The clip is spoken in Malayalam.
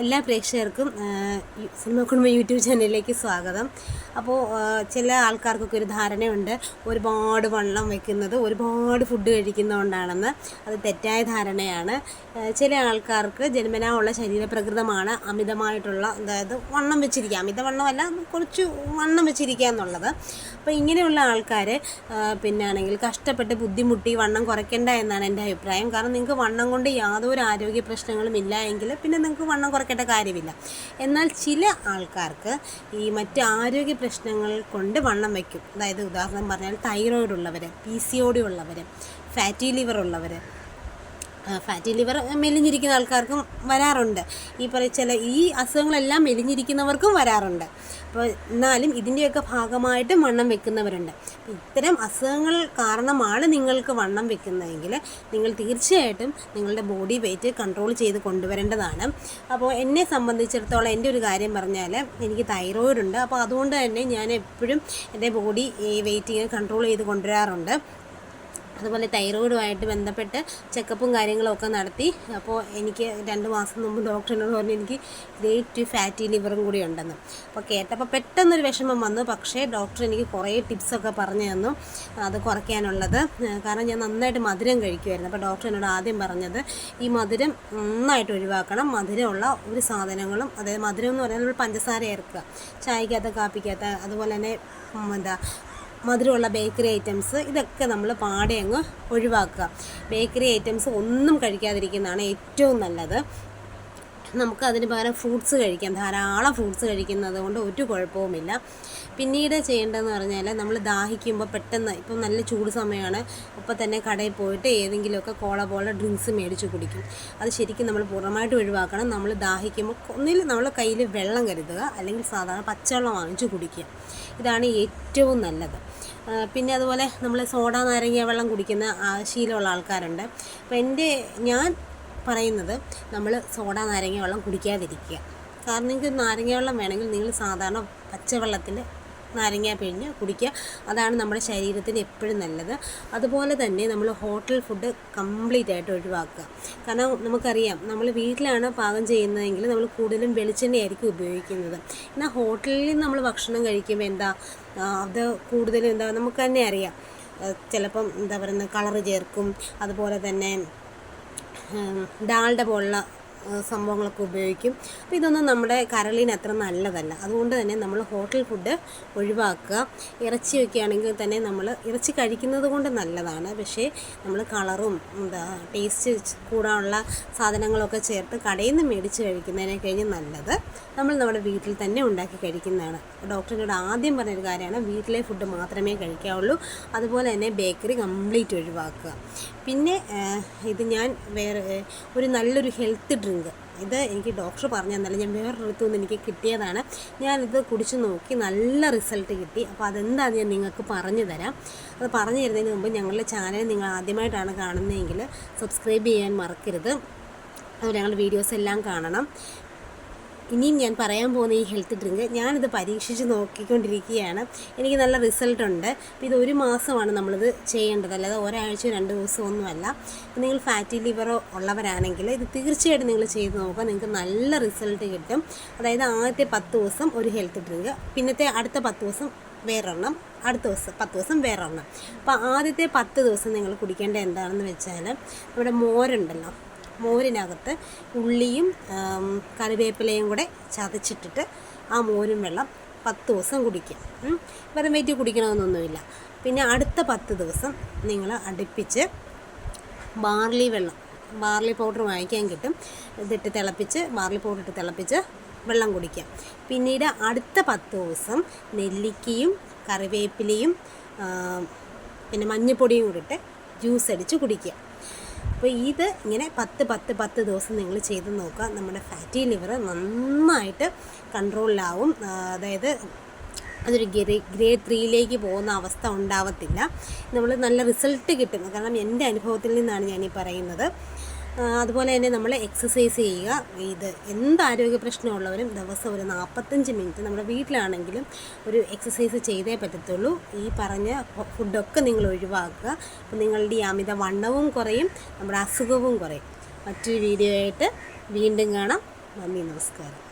എല്ലാ പ്രേക്ഷകർക്കും സിനിമ കുടുംബ യൂട്യൂബ് ചാനലിലേക്ക് സ്വാഗതം. അപ്പോൾ ചില ആൾക്കാർക്കൊക്കെ ഒരു ധാരണയുണ്ട്. ഒരുപാട് വെള്ളം വെക്കുന്നത് ഒരുപാട് ഫുഡ് കഴിക്കുന്നതുകൊണ്ടാണെന്ന്. അത് തെറ്റായ ധാരണയാണ്. ചില ആൾക്കാർക്ക് ജന്മനാ ഉള്ള ശരീരപ്രകൃതമാണ് അമിതമായിട്ടുള്ള അതായത് വണ്ണം വെച്ചിരിക്കുക. അമിതവണ്ണമല്ല കുറച്ച് വണ്ണം വെച്ചിരിക്കുക എന്നുള്ളത്. അപ്പോൾ ഇങ്ങനെയുള്ള ആൾക്കാർ പിന്നെ ആണെങ്കിൽ കഷ്ടപ്പെട്ട് ബുദ്ധിമുട്ടി വണ്ണം കുറയ്ക്കേണ്ട എന്നാണ് എന്റെ അഭിപ്രായം. കാരണം നിങ്ങൾക്ക് വണ്ണം കൊണ്ട് യാതൊരു ആരോഗ്യ പ്രശ്നങ്ങളും ഇല്ല എങ്കിൽ പിന്നെ നിങ്ങൾക്ക് വണ്ണം കുറയ്ക്കേണ്ട കാര്യമില്ല. എന്നാൽ ചില ആൾക്കാർക്ക് ഈ മറ്റ് ആരോഗ്യ പ്രശ്നങ്ങൾ കൊണ്ട് വണ്ണം വയ്ക്കും അതായത് ഉദാഹരണം പറഞ്ഞാൽ തൈറോയിഡ് ഉള്ളവർ പി സി ഒ ഡി ഉള്ളവർ ഫാറ്റി ലിവർ ഉള്ളവർ ഫാറ്റി ലിവർ മെലിഞ്ഞിരിക്കുന്ന ആൾക്കാർക്കും വരാറുണ്ട്. ഈ പറയ ചില ഈ അസുഖങ്ങളെല്ലാം മെലിഞ്ഞിരിക്കുന്നവർക്കും വരാറുണ്ട്. അപ്പോൾ എന്നാലും ഇതിന്റെയൊക്കെ ഭാഗമായിട്ട് വണ്ണം വെക്കുന്നവരുണ്ട്. ഇത്തരം അസുഖങ്ങൾ കാരണമാണ് നിങ്ങൾക്ക് വണ്ണം വെക്കുന്നതെങ്കിൽ നിങ്ങൾ തീർച്ചയായിട്ടും നിങ്ങളുടെ ബോഡി വെയിറ്റ് കൺട്രോൾ ചെയ്ത് കൊണ്ടുവരേണ്ടതാണ്. അപ്പോൾ എന്നെ സംബന്ധിച്ചിടത്തോളം എന്റെ ഒരു കാര്യം പറഞ്ഞാൽ എനിക്ക് തൈറോയിഡ് ഉണ്ട്. അപ്പോൾ അതുകൊണ്ട് തന്നെ ഞാൻ എപ്പോഴും എന്റെ ബോഡി വെയിറ്റ് കൺട്രോൾ ചെയ്ത് കൊണ്ടുവരാറുണ്ട്. അതുപോലെ തൈറോയിഡുമായിട്ട് ബന്ധപ്പെട്ട് ചെക്കപ്പും കാര്യങ്ങളും ഒക്കെ നടത്തി. അപ്പോൾ എനിക്ക് രണ്ട് മാസം മുമ്പ് ഡോക്ടറിനോട് പറഞ്ഞു എനിക്ക് ഗ്രേറ്റ് ടു ഫാറ്റി ലിവറും കൂടി ഉണ്ടെന്ന്. അപ്പോൾ കേട്ടപ്പോൾ പെട്ടെന്നൊരു വിഷമം വന്നു. പക്ഷേ ഡോക്ടർ എനിക്ക് കുറേ ടിപ്സൊക്കെ പറഞ്ഞു തന്നു. അത് കുറയ്ക്കാനുള്ളത്. കാരണം ഞാൻ നന്നായിട്ട് മധുരം കഴിക്കുമായിരുന്നു അപ്പോൾ ഡോക്ടർ എന്നോട് ആദ്യം പറഞ്ഞത് ഈ മധുരം നന്നായിട്ട് ഒഴിവാക്കണം. മധുരമുള്ള ഒരു സാധനങ്ങളും അതായത് മധുരം എന്ന് പറഞ്ഞാൽ പഞ്ചസാര ചേർക്കുക. ചായക്കകത്ത് കാപ്പിക്കകത്ത് അതുപോലെ തന്നെ എന്താ മധുരമുള്ള ബേക്കറി ഐറ്റംസ് ഇതൊക്കെ നമ്മൾ പാടെ അങ്ങ് ഒഴിവാക്കുക. ബേക്കറി ഐറ്റംസ് ഒന്നും കഴിക്കാതിരിക്കുന്നതാണ് ഏറ്റവും നല്ലത്. നമുക്ക് അതിന് പകരം ഫ്രൂട്ട്സ് കഴിക്കാം. ധാരാളം ഫ്രൂട്ട്സ് കഴിക്കുന്നത് കൊണ്ട് ഒരു കുഴപ്പവുമില്ല. പിന്നീട് ചെയ്യേണ്ടതെന്ന് പറഞ്ഞാൽ നമ്മൾ ദാഹിക്കുമ്പോൾ പെട്ടെന്ന് ഇപ്പം നല്ല ചൂട് സമയമാണ് അപ്പോൾ തന്നെ കടയിൽ പോയിട്ട് ഏതെങ്കിലുമൊക്കെ കോള പോലെ ഡ്രിങ്ക്സ് മേടിച്ച് കുടിക്കും. അത് ശരിക്കും നമ്മൾ പൂർണമായിട്ട് ഒഴിവാക്കണം. നമ്മൾ ദാഹിക്കുമ്പോൾ ഒന്നിൽ നമ്മൾ കയ്യിൽ വെള്ളം കരുതുക. അല്ലെങ്കിൽ സാധാരണ പച്ചവെള്ളം വാങ്ങിച്ച് കുടിക്കുക. ഇതാണ് ഏറ്റവും നല്ലത്. പിന്നെ അതുപോലെ നമ്മൾ സോഡ നാരങ്ങ വെള്ളം കുടിക്കുന്ന ശീലമുള്ള ആൾക്കാരുണ്ട്. അപ്പോൾ എന്റെ ഞാൻ പറയുന്നത് നമ്മൾ സോഡ നാരങ്ങ വെള്ളം കുടിക്കാതിരിക്കുക. കാരണം നിങ്ങൾക്ക് നാരങ്ങ വെള്ളം വേണമെങ്കിൽ നിങ്ങൾ സാധാരണ പച്ചവെള്ളത്തിൽ നാരങ്ങ പിഴിഞ്ഞ് കുടിക്കുക. അതാണ് നമ്മുടെ ശരീരത്തിന് എപ്പോഴും നല്ലത്. അതുപോലെ തന്നെ നമ്മൾ ഹോട്ടൽ ഫുഡ് കംപ്ലീറ്റ് ആയിട്ട് ഒഴിവാക്കുക. കാരണം നമുക്കറിയാം നമ്മൾ വീട്ടിലാണ് പാകം ചെയ്യുന്നതെങ്കിൽ നമ്മൾ കൂടുതലും വെളിച്ചെണ്ണയായിരിക്കും ഉപയോഗിക്കുന്നത്. എന്നാൽ ഹോട്ടലിൽ നമ്മൾ ഭക്ഷണം കഴിക്കുമ്പോൾ എന്താ അത് കൂടുതലും എന്താ നമുക്ക് തന്നെ അറിയാം. ചിലപ്പം എന്താ പറയുന്നത് കളറ് ചേർക്കും. അതുപോലെ തന്നെ ഡാൾഡ പോലുള്ള സംഭവങ്ങളൊക്കെ ഉപയോഗിക്കും. അപ്പോൾ ഇതൊന്നും നമ്മുടെ കരളിന് അത്ര നല്ലതല്ല. അതുകൊണ്ട് തന്നെ നമ്മൾ ഹോട്ടൽ ഫുഡ് ഒഴിവാക്കുക. ഇറച്ചി വയ്ക്കുകയാണെങ്കിൽ തന്നെ നമ്മൾ ഇറച്ചി കഴിക്കുന്നത് കൊണ്ട് നല്ലതാണ്. പക്ഷേ നമ്മൾ കളറും എന്താ ടേസ്റ്റ് കൂടാനുള്ള സാധനങ്ങളൊക്കെ ചേർത്ത് കടയിൽ നിന്ന് മേടിച്ച് കഴിക്കുന്നതിനെ കഴിഞ്ഞ് നല്ലത് നമ്മൾ നമ്മുടെ വീട്ടിൽ തന്നെ ഉണ്ടാക്കി കഴിക്കുന്നതാണ്. ഡോക്ടറിനോട് ആദ്യം പറഞ്ഞൊരു കാര്യമാണ് വീട്ടിലെ ഫുഡ് മാത്രമേ കഴിക്കാവുള്ളൂ. അതുപോലെ തന്നെ ബേക്കറി കംപ്ലീറ്റ് ഒഴിവാക്കുക. പിന്നെ ഇത് ഞാൻ വേറെ ഒരു നല്ലൊരു ഹെൽത്ത് ഡ്രിങ്ക് ഇത് എനിക്ക് ഡോക്ടർ പറഞ്ഞു തന്നല്ല ഞാൻ വേറൊരിടത്തു നിന്ന് എനിക്ക് കിട്ടിയതാണ്. ഞാനിത് കുടിച്ച് നോക്കി നല്ല റിസൾട്ട് കിട്ടി. അപ്പോൾ അതെന്താണെന്ന് ഞാൻ നിങ്ങൾക്ക് പറഞ്ഞു തരാം. അത് പറഞ്ഞു തരുന്നതിന് മുമ്പ് ഞങ്ങളുടെ ചാനൽ നിങ്ങൾ ആദ്യമായിട്ടാണ് കാണുന്നതെങ്കിൽ സബ്സ്ക്രൈബ് ചെയ്യാൻ മറക്കരുത്. അതുപോലെ ഞങ്ങളുടെ വീഡിയോസ് എല്ലാം കാണണം. ഇനിയും ഞാൻ പറയാൻ പോകുന്ന ഈ ഹെൽത്ത് ഡ്രിങ്ക് ഞാനിത് പരീക്ഷിച്ച് നോക്കിക്കൊണ്ടിരിക്കുകയാണ്. എനിക്ക് നല്ല റിസൾട്ട് ഉണ്ട്. അപ്പോൾ ഇത് ഒരു മാസമാണ് നമ്മളിത് ചെയ്യേണ്ടത്. അല്ലാതെ ഒരാഴ്ച രണ്ട് ദിവസം ഒന്നുമല്ല. അപ്പോൾ നിങ്ങൾ ഫാറ്റി ലിവറോ ഉള്ളവരാണെങ്കിൽ ഇത് തീർച്ചയായിട്ടും നിങ്ങൾ ചെയ്ത് നോക്കുക. നിങ്ങൾക്ക് നല്ല റിസൾട്ട് കിട്ടും. അതായത് ആദ്യത്തെ പത്ത് ദിവസം ഒരു ഹെൽത്ത് ഡ്രിങ്ക് പിന്നത്തെ അടുത്ത പത്ത് ദിവസം വേറൊരെണ്ണം അടുത്ത ദിവസം പത്ത് ദിവസം വേറൊരെണ്ണം. അപ്പോൾ ആദ്യത്തെ പത്ത് ദിവസം നിങ്ങൾ കുടിക്കേണ്ട എന്താണെന്ന് വെച്ചാൽ നമ്മുടെ മോരുണ്ടല്ലോ. മോരിനകത്ത് ഉള്ളിയും കറിവേപ്പിലയും കൂടെ ചതച്ചിട്ടിട്ട് ആ മോരും വെള്ളം പത്ത് ദിവസം കുടിക്കുക. വെറും വെയിറ്റ് കുടിക്കണമെന്നൊന്നുമില്ല. പിന്നെ അടുത്ത പത്ത് ദിവസം നിങ്ങൾ അടുപ്പിച്ച് ബാർലി വെള്ളം ബാർലി പൗഡർ വാങ്ങിക്കാൻ കിട്ടും. ഇതിട്ട് തിളപ്പിച്ച് ബാർലി പൗഡർ ഇട്ട് തിളപ്പിച്ച് വെള്ളം കുടിക്കുക. പിന്നീട് അടുത്ത പത്ത് ദിവസം നെല്ലിക്കയും കറിവേപ്പിലയും പിന്നെ മഞ്ഞൾപ്പൊടിയും കൂടിയിട്ട് ജ്യൂസ് അടിച്ച് കുടിക്കുക. അപ്പോൾ ഇത് ഇങ്ങനെ പത്ത് പത്ത് പത്ത് ദിവസം നിങ്ങൾ ചെയ്ത് നോക്കുക. നമ്മുടെ ഫാറ്റി ലിവർ നന്നായിട്ട് കൺട്രോളിലാവും അതായത് അതൊരു ഗ്രേ ഗ്രേഡ് ത്രീയിലേക്ക് പോകുന്ന അവസ്ഥ ഉണ്ടാവത്തില്ല. നമ്മൾ നല്ല റിസൾട്ട് കിട്ടും. കാരണം എന്റെ അനുഭവത്തിൽ നിന്നാണ് ഞാനീ പറയുന്നത്. അതുപോലെ തന്നെ നമ്മൾ എക്സസൈസ് ചെയ്യുക. ഇത് എന്ത് ആരോഗ്യ പ്രശ്നമുള്ളവരും ദിവസം ഒരു നാൽപ്പത്തഞ്ച് മിനിറ്റ് നമ്മുടെ വീട്ടിലാണെങ്കിലും ഒരു എക്സസൈസ് ചെയ്തേ പറ്റത്തുള്ളൂ. ഈ പറഞ്ഞ ഫുഡൊക്കെ നിങ്ങൾ ഒഴിവാക്കുക. അപ്പോൾ നിങ്ങളുടെ ഈ അമിത വണ്ണവും കുറയും നമ്മുടെ അസുഖവും കുറയും. മറ്റൊരു വീഡിയോ ആയിട്ട് വീണ്ടും കാണാം. നന്ദി നമസ്കാരം.